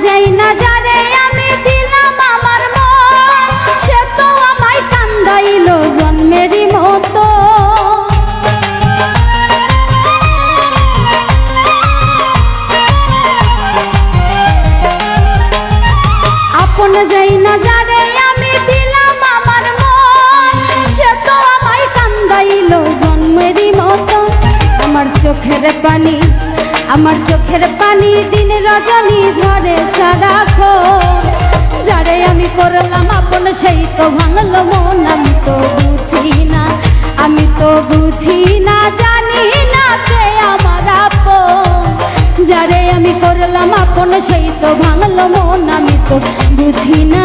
যাই না জানে, আমি দিলাম আমার মন। সে তো আমায় কান্দাইল জন্মেরই মতো। আপন যাই না জানে, আমি দিলাম আমার মন। সে তো আমায় কান্দাইল জন্মেরই মতো। আমার চোখের পানি আমার চোখের পানি দিন রজনী ঝরে সারাক্ষণ যারে আমি করলাম আপন, সেই তো ভাঙলো মন, আমি তো বুঝি না, আমি তো বুঝি না, জানি না কে আমার আপন। যারে আমি করলাম আপন, সেই তো ভাঙলো মন, আমি তো বুঝি না।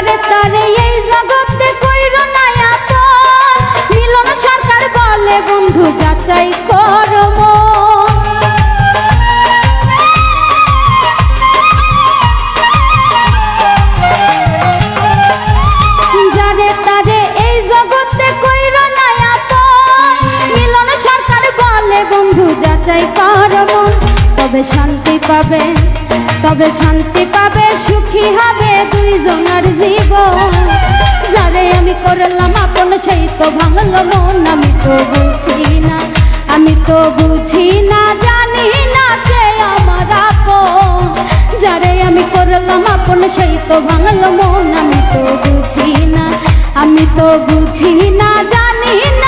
যারে তারে এই জগতে কইর সরকার বলে, বন্ধু, যাচাই করব যারে তারে এই জগতে কইর না আপন মিলন সরকার বলে, বন্ধু, যাচাই করব তবে শান্তি পাবে? তবে শান্তি পাবে, সুখী হবে দুইজনের জীবন। যারে আমি করলাম আপন, সেই তো ভাঙলো মন, আমি তো বুঝি না, আমি তো বুঝি না, জানি না কে আমার আপন। যারে আমি করলাম আপন, সেই তো ভাঙলো মন, আমি তো বুঝি না, আমি তো বুঝি না, জানি না